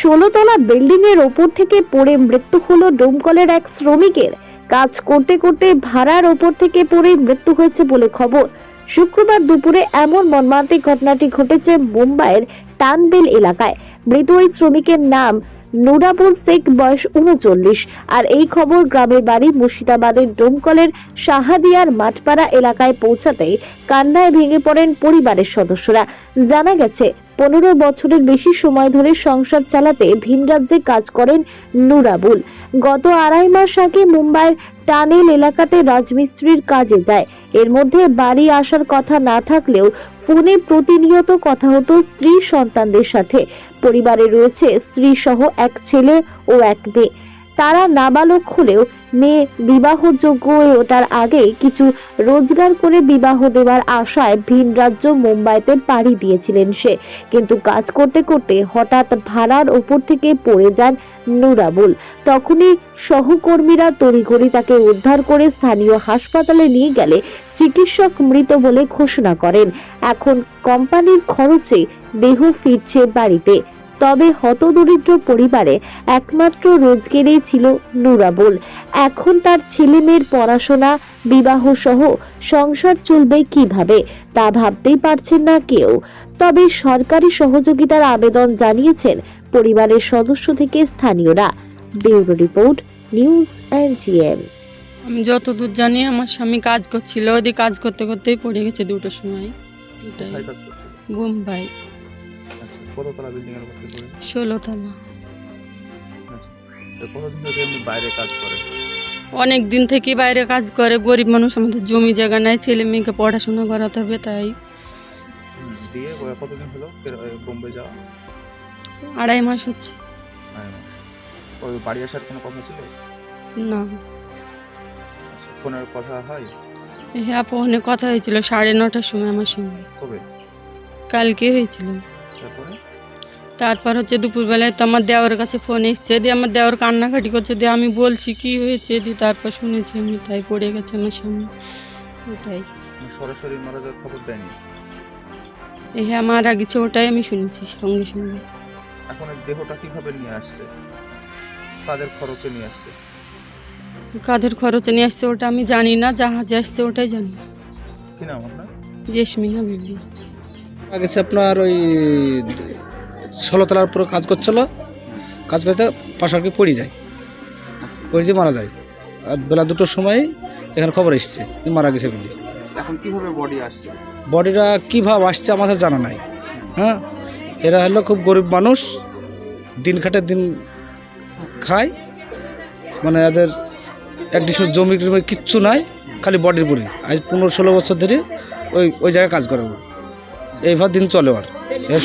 ষোলোতলা building এর ওপর থেকে পড়ে মৃত্যু হলো ডোমকলের এক শ্রমিকের। কাজ করতে করতে ভাড়ার ওপর থেকে পড়ে মৃত্যু হয়েছে বলে খবর। শুক্রবার দুপুরে এমন মর্মান্তিক ঘটনাটি ঘটেছে মুম্বাইয়ের টানবেল এলাকায়। মৃত ওই শ্রমিকের নাম নুরাবুল শেখ, বয়স উনচল্লিশ। আর এই খবর গ্রামের বাড়ি মুর্শিদাবাদের ডোমকলের শাহাদিয়ার মাঠপাড়া এলাকায় পৌঁছাতেই কান্নায় ভেঙে পড়েন পরিবারের সদস্যরা। জানা গেছে পনেরো বছরের বেশি সময় ধরে সংসার চালাতে ভিন রাজ্যে কাজ করেন নুরাবুল। গত আড়াই মাস আগে মুম্বাইয়ের টানেল এলাকাতে রাজমিস্ত্রির কাজে যায়। এর মধ্যে বাড়ি আসার কথা না থাকলেও ফোনে প্রতিনিয়ত কথা হতো স্ত্রী সন্তানদের সাথে। পরিবারে রয়েছে স্ত্রী সহ এক ছেলে ও এক মেয়ে। তারা নাবালক হলেও মেয়ে বিবাহযোগ্য হয়ে ওঠার আগেই কিছু রোজগার করে বিবাহ দেওয়ার আশায় ভিন রাজ্য মুম্বাইতে পাড়ি দিয়েছিলেন সে। কিন্তু কাজ করতে করতে হঠাৎ ভাড়ার ওপর থেকে পড়ে যান নুরাবুল। তখনই সহকর্মীরা তড়িঘড়ি তাকে উদ্ধার করে স্থানীয় হাসপাতালে নিয়ে গেলে চিকিৎসক মৃত বলে ঘোষণা করেন। এখন কোম্পানির খরচে দেহ ফিরছে বাড়িতে। তবে হতদরিদ্র পরিবারে একমাত্র রোজগেরেই ছিল নুরাবুল। এখন তার ছেলে মেয়ের পড়াশোনা বিবাহ সহ সংসার চলবে কীভাবে তা ভাবতেই পারছেন না কেউ। তবে সরকারি সহযোগিতার আবেদন জানিয়েছেন পরিবারের সদস্য থেকে স্থানীয়রা। ব্যুরো রিপোর্ট নিউজ এনজিএম আমি যতদূর জানি আমার স্বামী কাজ করছিল ওদি কাজ করতে করতেই পড়ে গেছে দুটোর সময়। ওটাই কততলা বিল্ডিং এর ষোলোতলা। আচ্ছা তো কতদিন থেকে এমনি বাইরে কাজ করে? অনেক দিন থেকে বাইরে কাজ করে গরিব মানুষ আমাদের জমি জায়গা নাই ছেলে মেয়েকে পড়াশোনা করাতে হবে তাই। দিয়ে কতদিন হলো বোম্বে যাওয়া? আড়াই মাস হচ্ছে। ওই বাড়ি আসার কোনো কথা ছিল? না। ফোনের কথা হয়? হ্যাঁ ফোনে কথা হয়েছিল সাড়ে নটার সময় আমার সঙ্গে। কবে? কালকে হয়েছিল। তারপরে? তারপর হচ্ছে দুপুরবেলায় তো আমার দেওয়ার কাছে ফোন এসছে দিয়ে আমার দেওয়ার কান্নাকাটি করছে দিয়ে আমি বলছি কি হয়েছে? দিয়ে তারপর শুনেছি আমি তাই পড়ে গেছে আমার সামনে। ওটাই। মানে সরাসরি মারা যাওয়ার খবর দেয়নি? এই হ্যাঁ মারা গেছে ওটাই আমি শুনেছি সঙ্গে সঙ্গে। এখন দেহটা কীভাবে নিয়ে আসছে? কাদের খরচে নিয়ে আসছে? কাদের খরচে নিয়ে আসছে ওটা আমি জানি না জাহাজে আসছে ওটাই জানি কি নাম আপনার? জেসমিনা বিবি। গেছে আপনার ওই ষোলোতলার উপরে কাজ করছিল কাজ করতে পাশাপাশি পড়ে যায়। পড়ে যে মারা যায়। আর বেলা দুটোর সময় এখানে খবর এসছে মারা গেছে বলে। এখন কীভাবে বডি আসছে? বডিটা কীভাবে আসছে আমাদের জানা নাই। হ্যাঁ? এরা হলো খুব গরিব মানুষ দিন খাটে দিন খায়। মানে এদের একদিন জমি টমি কিচ্ছু নাই খালি বডির পরে আজ পনেরো ষোলো বছর ধরে ওই ওই জায়গায় কাজ করে। এইভাবে দিন চলে আর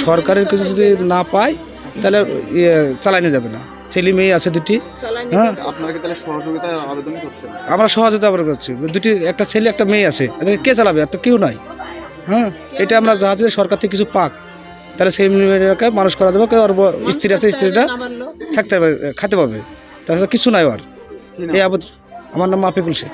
সরকারের কিছু যদি না পায় তাহলে ইয়ে চালানো যাবে না। ছেলে মেয়ে আছে দুটি। হ্যাঁ? আমরা সহযোগিতা আমরা করছি। দুটি একটা ছেলে একটা মেয়ে আছে। কে চালাবে? আর তো কেউ নাই। হ্যাঁ? এটা আমরা যাতে সরকার থেকে কিছু পাক। তাহলে সেই মেয়েটাকে মানুষ করা যাবে কেউ আর স্ত্রী আছে স্ত্রীটা থাকতে পারবে খেতে পাবে তাছাড়া কিছু নাই আর এই আবদ আমার নাম মাফিকুল শেখ।